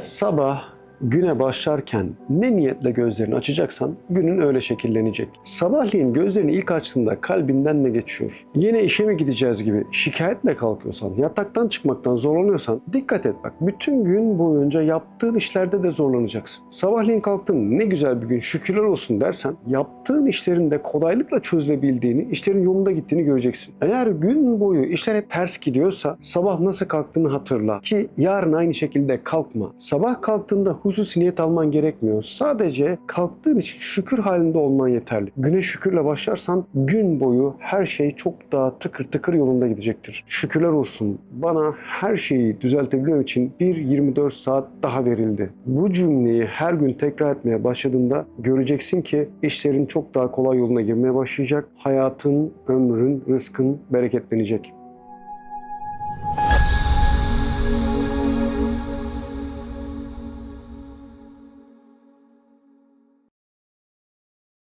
Sabah güne başlarken ne niyetle gözlerini açacaksan günün öyle şekillenecek. Sabahleyin gözlerini ilk açtığında kalbinden ne geçiyor? Yine işe mi gideceğiz gibi şikayetle kalkıyorsan, yataktan çıkmaktan zorlanıyorsan dikkat et bak. Bütün gün boyunca yaptığın işlerde de zorlanacaksın. Sabahleyin kalktın ne güzel bir gün şükürler olsun dersen yaptığın işlerin de kolaylıkla çözülebildiğini, işlerin yolunda gittiğini göreceksin. Eğer gün boyu işler hep ters gidiyorsa sabah nasıl kalktığını hatırla ki yarın aynı şekilde kalkma. Sabah kalktığında hususi niyet alman gerekmiyor. Sadece kalktığın için şükür halinde olman yeterli. Güne şükürle başlarsan gün boyu her şey çok daha tıkır tıkır yolunda gidecektir. Şükürler olsun bana her şeyi düzeltebilmem için bir 24 saat daha verildi. Bu cümleyi her gün tekrar etmeye başladığında göreceksin ki işlerin çok daha kolay yoluna girmeye başlayacak. Hayatın, ömrün, rızkın bereketlenecek.